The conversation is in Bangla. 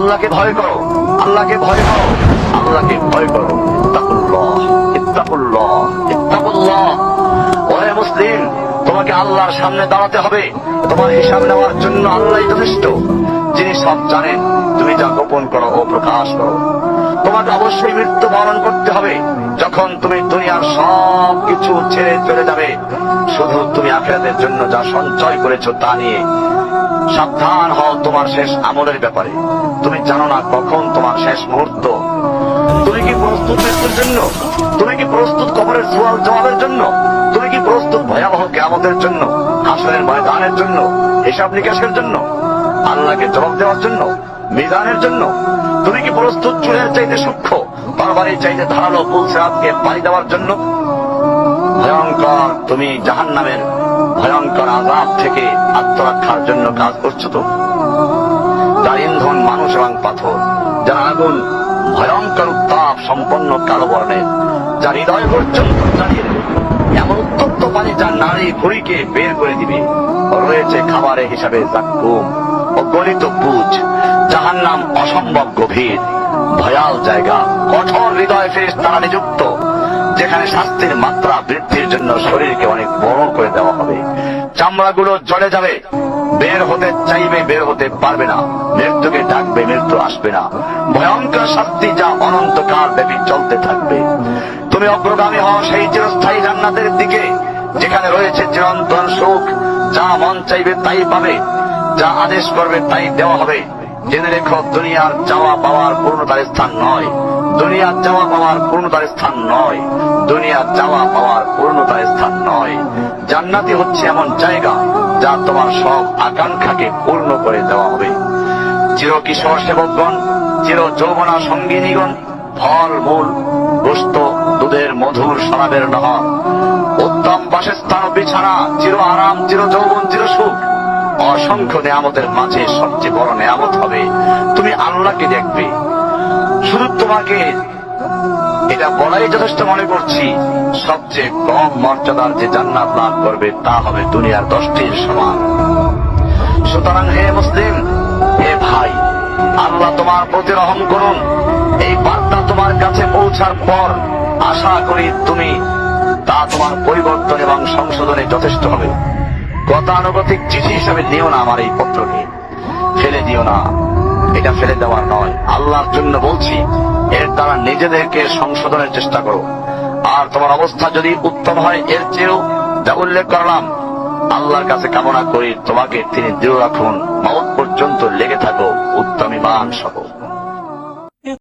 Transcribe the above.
আল্লাহকে ভয় করো, আল্লাহকে ভয় করো, আল্লাহকে ভয় করো। মুসলিম, তোমাকে আল্লাহর সামনে দাঁড়াতে হবে। তোমার হিসাব নেওয়ার জন্য আল্লাহই যথেষ্ট। যিনি সব জানেন, তুমি যা গোপন করো ও প্রকাশ করো। তোমাকে অবশ্যই মৃত্যু বরণ করতে হবে। যখন তুমি দুনিয়ার সব কিছু ছেড়ে চলে যাবে, শুধু তুমি আখেরাতের জন্য যা সঞ্চয় করেছ তা নিয়ে। সাবধান হও তোমার শেষ আমলের ব্যাপারে। তুমি জানো না কখন তোমার শেষ মুহূর্ত। তুমি কি প্রস্তুত মৃত্যুর জন্য? তুমি কি প্রস্তুত কবরের সোয়াল জবাবের জন্য? তুমি কি প্রস্তুত ভয়াবহ কেমতের জন্য? হাসনের ময়দানের জন্য? হিসাব নিকাশের জন্য? আল্লাহকে জবাব দেওয়ার জন্য? মিজানের জন্য? তুমি কি প্রস্তুত চুলের চাইতে সূক্ষ্ম? তরবারির চাইতে ধারালো পুলসেরাতকে পাড়ি দেওয়ার জন্য? ভয়ঙ্কর, তুমি জাহান নামের ভয়ঙ্কর আজাব থেকে আত্মরক্ষার জন্য কাজ করছ তো? যার ইন্ধন মানুষ এবং পাথর, যার আগুন, ভয়ঙ্কর উত্তাপ সম্পন্ন কালো বর্ণের, যার হৃদয় পর্যন্ত। এমন উত্তপ্ত পানি যা নারী ভুড়িকে বের করে দিবে। রয়েছে খাবারের হিসাবে জাক্কুম ও গলিত বুঝ যাহার নাম অসম্ভব গভীর। ভয়াল জায়গা, কঠোর হৃদয় ফেরেস তারা নিযুক্ত। যেখানে শাস্তির মাত্রা বৃদ্ধির জন্য শরীরকে অনেক বড় করে দেওয়া হবে। চামড়াগুলো জড়ে যাবে। বের হতে চাইবে, বের হতে পারবে না। মৃত্যুকে ডাকবে, মৃত্যু আসবে না। ভয়ঙ্কর শাস্তি যা অনন্তকাল ব্যাপী চলতে থাকবে। তুমি অগ্রগামী হও সেই চিরস্থায়ী জান্নাতের দিকে, যেখানে রয়েছে চিরন্তন সুখ। যা মন চাইবে তাই পাবে। যা আদেশ করবে তাই দেওয়া হবে। জেনে রেখো, দুনিয়ার চাওয়া পাওয়ার পূর্ণতার স্থান নয়। দুনিয়ার চাওয়া পাওয়ার পূর্ণতার স্থান নয়। দুনিয়ার চাওয়া পাওয়ার পূর্ণতার স্থান নয়। জান্নাতি হচ্ছে এমন জায়গা যা তোমার সব আকাঙ্ক্ষাকে পূর্ণ করে দেওয়া হবে। চির কিশোর সেবকগণ, চির যৌবনা সঙ্গিনীগণ, ফল, মূল, গোস্ত, দুধের মধুর শরাবের নহর উত্তম বাসস্থান বিছানা, চির আরাম, চির যৌবন, চির সুখ, অসংখ্য নেয়ামতের মাঝে সবচেয়ে বড় নেয়ামত হবে। তুমি আল্লাহকে দেখবে। শুধু তোমাকে এটা বলাই যথেষ্ট মনে করছি। সবচেয়ে কম মর্যাদার যে জান্নাত লাভ করবে, তা হবে দুনিয়ার দশটির সমান। সুতরাং হে মুসলিম, হে ভাই, আল্লাহ তোমার প্রতি রহম করুন। এই বার্তা তোমার কাছে পৌঁছার পর আশা করি তুমি তা তোমার পরিবর্তন এবং সংশোধনে যথেষ্ট হবে। গতানুগতিক চিঠি হিসাবে নিও না আমার এই পত্রকে। ফেলে দিও না। এটা ফেলে দেওয়ার নয়। আল্লাহর জন্য বলছি, এর দ্বারা নিজেদেরকে সংশোধনের চেষ্টা করো। আর তোমার অবস্থা যদি উত্তম হয়, এর চেয়েও যা উল্লেখ করলাম, আল্লাহর কাছে কামনা করি, তোমাকে তিনি দৃঢ় রাখুন মত পর্যন্ত লেগে থাকো, উত্তম ইমান সহ